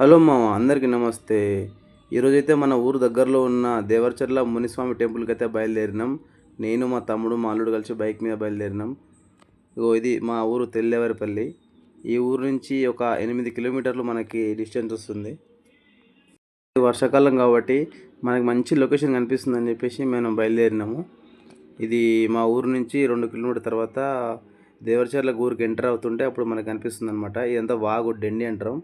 Hello మామ అందరికీ నమస్తే. ఈరోజైతే మన ఊరు దగ్గరలో ఉన్న దేవరచర్ల మునిస్వామి టెంపుల్కి అయితే బయలుదేరినాం. నేను మా తమ్ముడు మా అల్లుడు కలిసి బైక్ మీద బయలుదేరినాం. ఇగో ఇది మా ఊరు తెల్లెవరిపల్లి. ఈ ఊరు నుంచి ఒక ఎనిమిది కిలోమీటర్లు మనకి డిస్టెన్స్ వస్తుంది. ఇది వర్షాకాలం కాబట్టి మనకి మంచి లొకేషన్ కనిపిస్తుందని చెప్పేసి మేము బయలుదేరినాము. ఇది మా ఊరు నుంచి రెండు కిలోమీటర్ తర్వాత దేవరచర్ల ఊరికి ఎంటర్ అవుతుంటే అప్పుడు మనకు కనిపిస్తుంది అనమాట ఇదంతా వాగు డెండి అంటాం.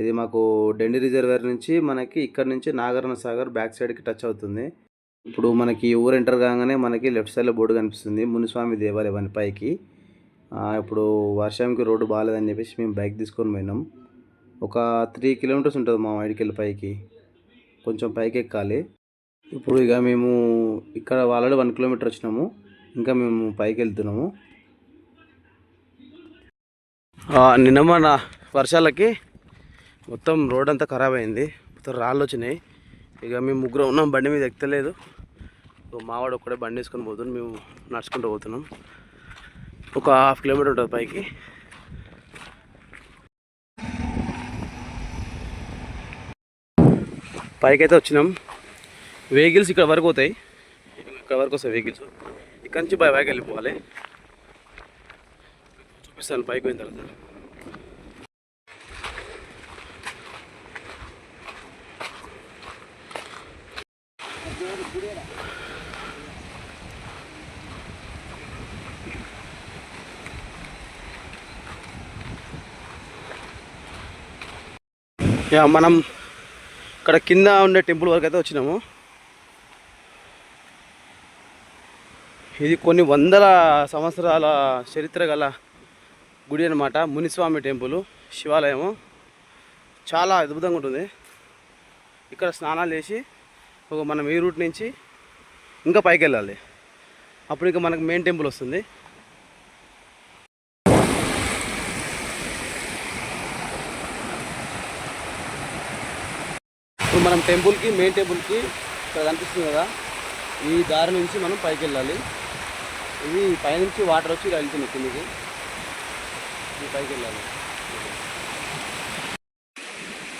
ఇది మాకు డెండి రిజర్వేర్ నుంచి మనకి ఇక్కడ నుంచి నాగార్జున సాగర్ బ్యాక్ సైడ్కి టచ్ అవుతుంది. ఇప్పుడు మనకి ఊరు ఎంటర్ కాగానే మనకి లెఫ్ట్ సైడ్లో బోర్డు కనిపిస్తుంది. మునిస్వామి దేవాలయం అని పైకి. ఇప్పుడు వర్షంకి రోడ్డు బాగాలేదని చెప్పేసి మేము బైక్ తీసుకొని పోయినాం. ఒక త్రీ కిలోమీటర్స్ ఉంటుంది మా వైడికెళ్ళి పైకి. కొంచెం పైకి ఎక్కాలి. ఇప్పుడు ఇక మేము ఇక్కడ ఆల్రెడీ వన్ కిలోమీటర్ వచ్చినాము. ఇంకా మేము పైకి వెళ్తున్నాము. నిన్న మన వర్షాలకి మొత్తం రోడ్ అంతా ఖరాబ్ అయింది. మొత్తం రాళ్ళు వచ్చినాయి. ఇక మేము ముగ్గురు ఉన్నాం బండి మీద ఎక్కలేదు. మావాడు ఒక్కడే బండి వేసుకొని పోతున్నాం మేము నడుచుకుంటూ పోతున్నాం. ఒక హాఫ్ కిలోమీటర్ ఉంటుంది పైకి. పైకి అయితే వచ్చినాం. వెహికల్స్ ఇక్కడ వరకు పోతాయి. ఇక్కడ వరకు వస్తాయి వెహికల్స్. ఇక్కడి నుంచి బై బైక్ వెళ్ళిపోవాలి. చూపిస్తాను పైకి పోయిన తర్వాత. యా మనం ఇక్కడ కింద ఉండే టెంపుల్ వరకు అయితే వచ్చినాము. ఇది కొన్ని వందల సంవత్సరాల చరిత్ర గల గుడి అనమాట మునిస్వామి టెంపుల్ శివాలయము. చాలా అద్భుతంగా ఉంటుంది. ఇక్కడ స్నానాలు చేసి ఒక మనం ఈ రూట్ నుంచి ఇంకా పైకి వెళ్ళాలి అప్పుడు ఇంకా మనకు మెయిన్ టెంపుల్ వస్తుంది. ఇప్పుడు మనం టెంపుల్కి మెయిన్ టెంపుల్కి ఇక్కడ కనిపిస్తుంది కదా ఈ దారి నుంచి మనం పైకి వెళ్ళాలి ఇది పైనుంచి వాటర్ వచ్చి ఇలా వెళ్తుంది కిందికి. ఈ పైకి వెళ్ళాలి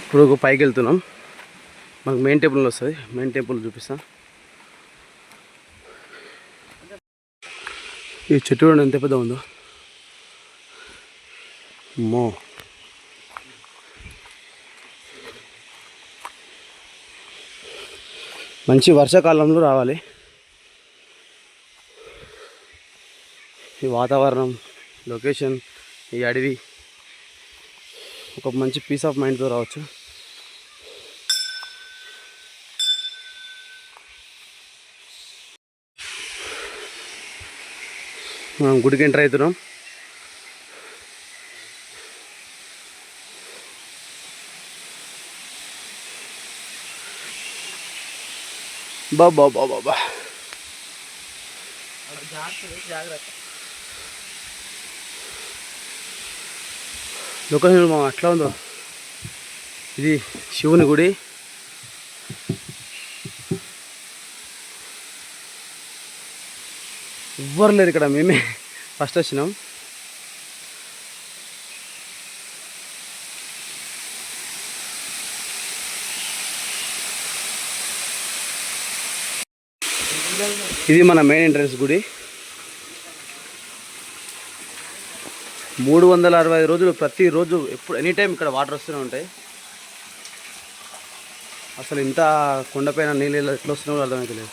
ఇప్పుడు పైకి వెళ్తున్నాం మనకు మెయిన్ టెంపుల్ వస్తుంది మెయిన్ టెంపుల్ చూపిస్తా. ఈ చెట్టు చూడండి ఎంత పెద్ద ఉందో. మో మంచి వర్షాకాలంలో రావాలి. ఈ వాతావరణం లొకేషన్ ఈ అడవి ఒక మంచి పీస్ ఆఫ్ మైండ్తో రావచ్చు. మనం గుడికి ఎంటర్ అవుతున్నాం. బాబా బాబా బాబా లొకేషన్ మా అట్లా ఉందో. ఇది శివుని గుడి. ఎవ్వరు లేరు ఇక్కడ మేమే ఫస్ట్ వచ్చినాం. ఇది మన మెయిన్ ఎంట్రన్స్ గుడి. మూడు వందల అరవై ఐదు రోజులు ప్రతిరోజు ఎప్పుడు ఎనీ టైం ఇక్కడ వాటర్ వస్తూనే ఉంటాయి. అసలు ఇంత కొండపైన నీళ్ళు ఎట్లా వస్తున్నాయో అర్థమైతే లేదు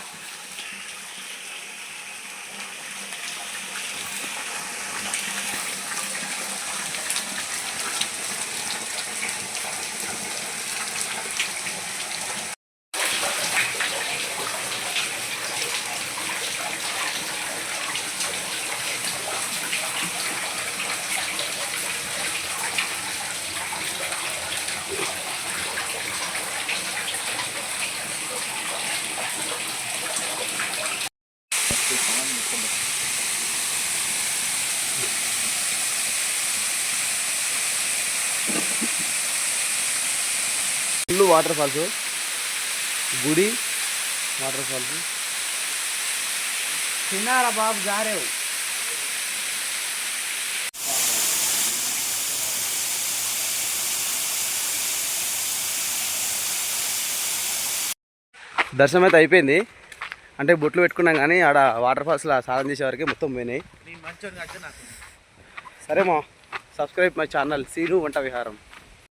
వేసుకోండి ఫుల్ వాటర్ ఫాల్స్. గుడి వాటర్ ఫాల్స్. తిన్నారా బాబు జారేవు దర్శనం అయితే అయిపోయింది. అంటే బొట్లు పెట్టుకున్నాం కానీ ఆడ వాటర్ ఫాల్స్లో స్నానం చేసే వరకు మొత్తం పోయినాయి. నేను మంచోని కట్టే నాకు. సరే మా సబ్స్క్రైబ్ మై ఛానల్ సీను వంట విహారం.